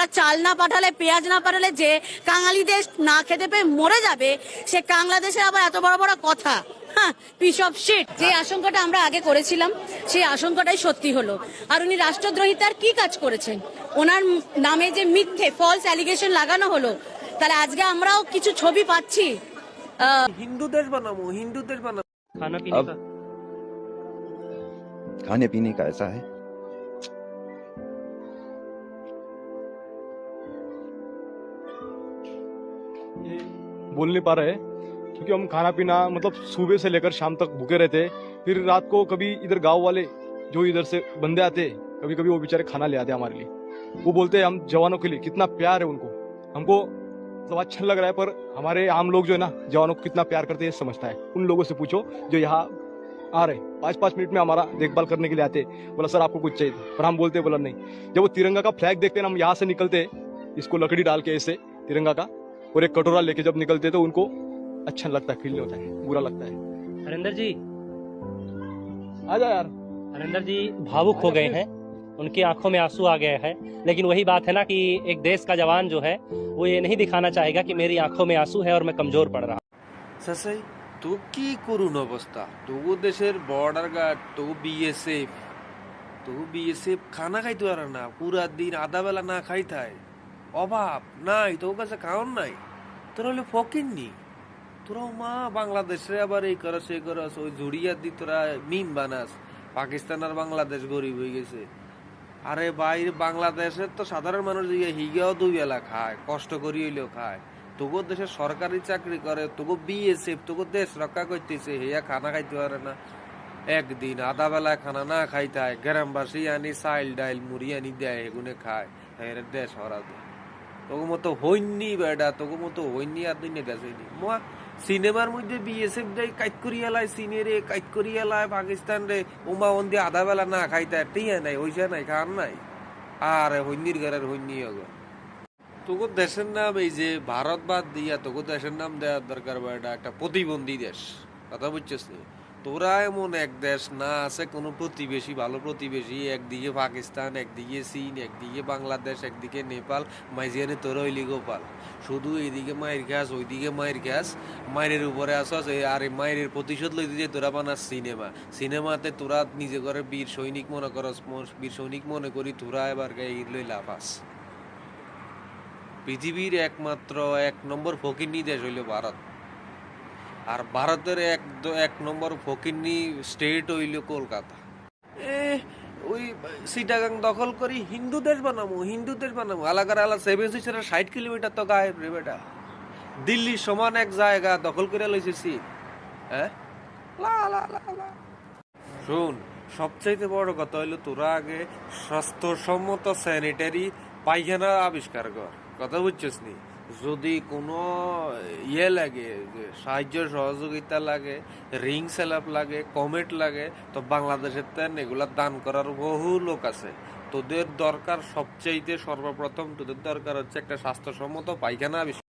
ওরা চাল না পাঠালে পেঁয়াজ না পাঠালে যে কাঙালি দেশ না খেতে পেয়ে মরে যাবে সে বাংলাদেশের আবার এত বড় বড় কথা পিস অফ শিট যে আশঙ্কাটা আমরা আগে করেছিলাম সেই আশঙ্কাটাই সত্যি হলো আর উনি রাষ্ট্রদ্রোহিতার কি কাজ করেছেন ওনার নামে যে মিথ্যে ফলস অ্যালিগেশন লাগানো হলো তাহলে আজকে আমরাও কিছু ছবি পাচ্ছি আহ, হিন্দু দেশ বানাবো হিন্দু দেশ বানাবো खाना पीने अब का खाने पीने का ऐसा है बोल नहीं पा रहे क्योंकि हम खाना पीना मतलब सुबह से लेकर शाम तक भूखे रहते फिर रात को कभी इधर गाँव वाले जो इधर से बंदे आते कभी कभी वो बेचारे खाना ले आते हमारे लिए। वो बोलते हैं, हम जवानों के लिए कितना प्यार है उनको। हमको मतलब अच्छा लग रहा है, पर हमारे आम लोग जो है ना, जवानों को कितना प्यार करते हैं समझता है। उन लोगों से पूछो, जो यहाँ आ रहे पाँच पाँच मिनट में हमारा देखभाल करने के लिए आते बोला, सर, आपको कुछ चाहिए पर हम बोलते बोला, नहीं। जब वो तिरंगा का फ्लैग देखते हैं हम यहाँ से निकलते इसको लकड़ी डाल के ऐसे तिरंगा का और एक कटोरा लेके जब निकलते तो उनको अच्छा लगता है फील नहीं होता है बुरा लगता है हरिंदर जी आ जा यार हरिंदर जी भावुक हो गए हैं उनकी आंखों में आंसू आ गए हैं लेकिन वही बात है ना कि एक देश का जवान जो है वो ये नहीं दिखाना चाहेगा कि मेरी आंखों में आंसू है और मैं कमजोर पड़ रहा हूं। চাচাই তো কি করুন অবস্থা তবু দেশের বর্ডার গার্ড তবু বিএসএফ তবু বিএসএফ খানা খাইতে পারে না পুরা দিন আধা বেলা না খাইতায় অভাব নাই, তোর কাছে খাওয়ার নাই। তোরা হলে ফকির নি তোরাও মা, বাংলাদেশে আবার এই করস এই করস, ওই জুড়িয়া দি তোরা মিম বানাস। পাকিস্তান আর বাংলাদেশ গরিব হয়ে গেছে। আরে বাইরে বাংলাদেশের তো সাধারণ মানুষ হিগাও দুই বেলা খায়, কষ্ট করি হইলেও খায়। তোগো দেশে সরকারি চাকরি করে, তোগো বিএসএফ, তোগো দেশ রক্ষা করতেছে, হেয়া খানা খাইতে পারে না। একদিন আধা বেলা খানা না খাইতে হয় গ্রামবাসী আনি চাইল ডাইল মুড়ি আনি দেয়, এগুনে খায়। এর দেশ হরা দেয় তোগো মতো হইনি বেডা তোগো মতো হইনি, আর দিনে গেছেনি মোয়া সিনেমার মধ্যে বিএসএফ দেয় কাইট করি এলায় সিনে রে কাইট করি এলায় পাকিস্তান রে ওমা ওন্দি আধা বেলা না খাইতে, টিয়া নাই হইসা নাই খান নাই। আর হইনির ঘরের হইনি অগো তোকে দেশের নাম এই যে ভারত বাদ দিয়া তোকে দেশের নাম দেওয়ার দরকার বা এটা একটা প্রতিবন্ধী দেশ। কথা বুঝছিস নি? তোরা এমন এক দেশ না আছে, কোনো প্রতিবেশী, ভালো প্রতিবেশী, একদিকে পাকিস্তান, একদিকে চীন, একদিকে বাংলাদেশ, একদিকে নেপাল মাইজিয়ানে তোর হইলি গোপাল। শুধু এইদিকে মায়ের ঘাস ওইদিকে মায়ের ঘাস মায়ের উপরে আসস আর মায়ের প্রতিশোধ লইতে যে তোরা বানাস সিনেমা। সিনেমাতে তোরা নিজে করে বীর সৈনিক মনে করস ম- বীর সৈনিক মনে করি তোরা এবার গায়ে লই লাফাস পৃথিবীর একমাত্র এক নম্বর ফকিন্নি দেশ হইল ভারত। আর ভারতের এক এক নম্বর ফকিন্নি স্টেট হইল কলকাতা। এ, ওই সিটাগাং দখল করি হিন্দু দেশ বানাবো হিন্দু দেশ বানাবো আলাদা আলাদা সেভেন সিক্সের ষাট কিলোমিটার তো গায়েব রে বেটা। দিল্লির সমান এক জায়গা দখল করে লইছে হ্যাঁ লা লা লা লা। শোন, সবচাইতে বড় কথা হইল তোরা আগে স্বাস্থ্যসম্মত স্যানিটারি পায়খানা আবিষ্কার কর। কথা বুঝছিস নি? যদি কোনো ইয়ে লাগে সাহায্য সহযোগিতা লাগে, রিং সেলাপ লাগে, কমেট লাগে, তো বাংলাদেশের তেন এগুলা দান করার বহু লোক আছে। তোদের দরকার সবচাইতে সর্বপ্রথম তোদের দরকার হচ্ছে একটা স্বাস্থ্যসম্মত পায়খানা